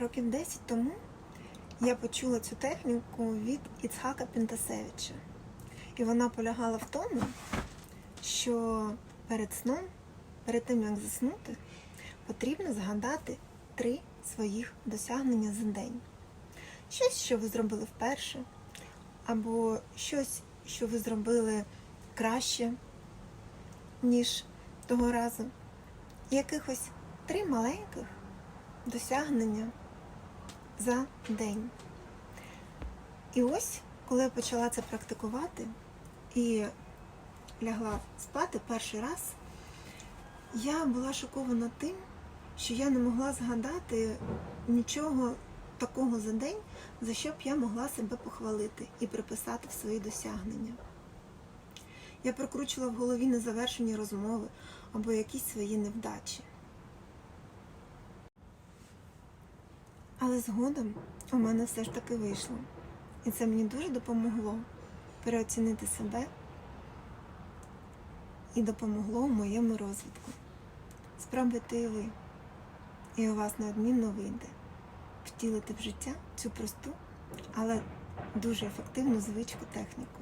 Років 10 тому я почула цю техніку від Іцхака Пінтасевича. І вона полягала в тому, що перед сном, перед тим як заснути, потрібно згадати три своїх досягнення за день. Щось, що ви зробили вперше, або щось, що ви зробили краще, ніж того разу. Якихось три маленьких досягнення за день. І ось, коли я почала це практикувати і лягла спати перший раз, я була шокована тим, що я не могла згадати нічого такого за день, за що б я могла себе похвалити і приписати в свої досягнення. Я прокручувала в голові незавершені розмови або якісь свої невдачі. Але згодом у мене все ж таки вийшло. І це мені дуже допомогло переоцінити себе і допомогло у моєму розвитку. Спробуйте і ви, і у вас неодмінно вийде втілити в життя цю просту, але дуже ефективну звичку техніку.